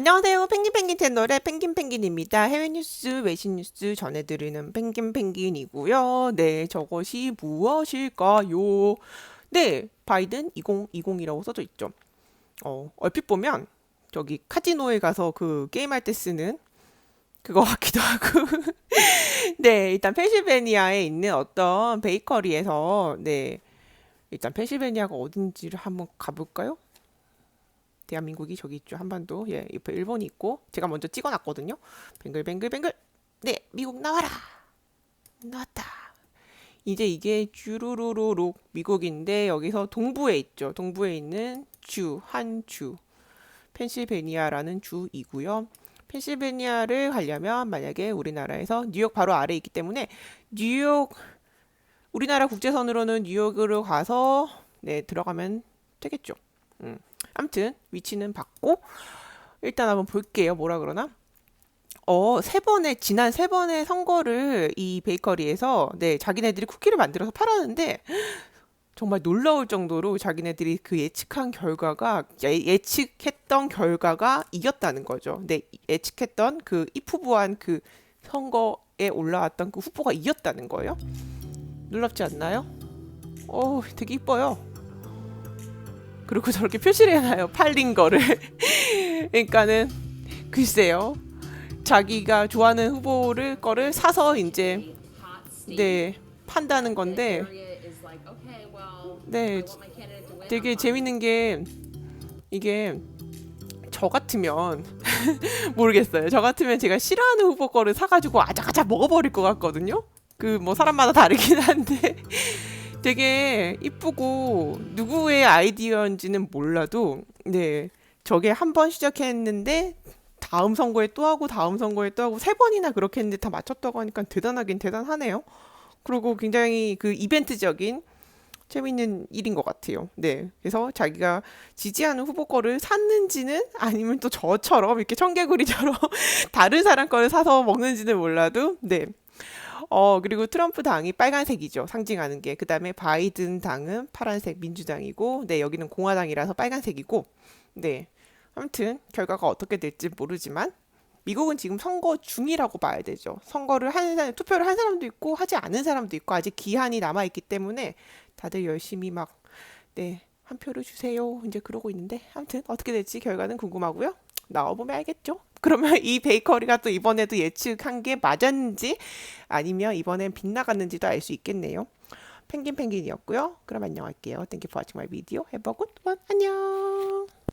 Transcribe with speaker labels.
Speaker 1: 안녕하세요. 펭귄펭귄 채널의 펭귄펭귄입니다. 해외 뉴스, 외신 뉴스 전해드리는 펭귄펭귄이고요. 네, 저것이 무엇일까요? 네, 바이든 2020이라고 써져 있죠. 어, 얼핏 보면 저기 카지노에 가서 그 게임할 때 쓰는 그거 같기도 하고. 네, 일단 펜실베니아에 있는 어떤 베이커리에서 네, 일단 펜실베니아가 어딘지를 한번 가볼까요? 대한민국이 저기 있죠. 한반도. 예 옆에 일본이 있고 제가 먼저 찍어놨거든요. 뱅글뱅글뱅글. 네 미국 나와라. 나왔다. 이제 이게 주루루루룩 미국인데 여기서 동부에 있죠. 동부에 있는 주 한 주. 펜실베니아라는 주이고요. 펜실베니아를 가려면 만약에 우리나라에서 뉴욕 바로 아래에 있기 때문에 뉴욕 우리나라 국제선으로는 뉴욕으로 가서 네 들어가면 되겠죠. 음. 아무튼 위치는 받고 일단 한번 볼게요. 뭐라 그러나? 어, 세 번의 지난 세 번의 선거를 이 베이커리에서 네, 자기네들이 쿠키를 만들어서 팔았는데 정말 놀라울 정도로 자기네들이 그 예측한 결과가 예, 측했던 결과가 이겼다는 거죠. 네, 예측했던 그 이프부한 그 선거에 올라왔던 그 후보가 이겼다는 거예요. 놀랍지 않나요? 어, 되게 이뻐요. 그리고 저렇게 표시를 해놔요. 팔린 거를. 그러니까는 글쎄요. 자기가 좋아하는 후보를 거를 사서 이제 네 판다는 건데 네 되게 재밌는 게 이게 저 같으면 모르겠어요. 저 같으면 제가 싫어하는 후보 거를 사가지고 아작아작 먹어버릴 것 같거든요. 그 뭐 사람마다 다르긴 한데 되게 이쁘고 누구의 아이디어인지는 몰라도 네 저게 한 번 시작했는데 다음 선거에 또 하고 다음 선거에 또 하고 세 번이나 그렇게 했는데 다 맞췄다고 하니까 대단하긴 대단하네요. 그리고 굉장히 그 이벤트적인 재밌는 일인 것 같아요. 네. 그래서 자기가 지지하는 후보 거를 샀는지는 아니면 또 저처럼 이렇게 청개구리처럼 다른 사람 거를 사서 먹는지는 몰라도 네. 어, 그리고 트럼프 당이 빨간색이죠. 상징하는 게. 그 다음에 바이든 당은 파란색 민주당이고, 네, 여기는 공화당이라서 빨간색이고, 네. 아무튼, 결과가 어떻게 될지 모르지만, 미국은 지금 선거 중이라고 봐야 되죠. 선거를 하는 사람, 투표를 한 사람도 있고, 하지 않은 사람도 있고, 아직 기한이 남아 있기 때문에, 다들 열심히 막, 네, 한 표를 주세요. 이제 그러고 있는데, 아무튼, 어떻게 될지 결과는 궁금하고요. 나와 보면 알겠죠? 그러면 이 베이커리가 또 이번에도 예측한 게 맞았는지 아니면 이번엔 빗나갔는지도 알 수 있겠네요. 펭귄 펭귄이었고요. 그럼 안녕할게요. Thank you for watching my video. Have a good one. 안녕.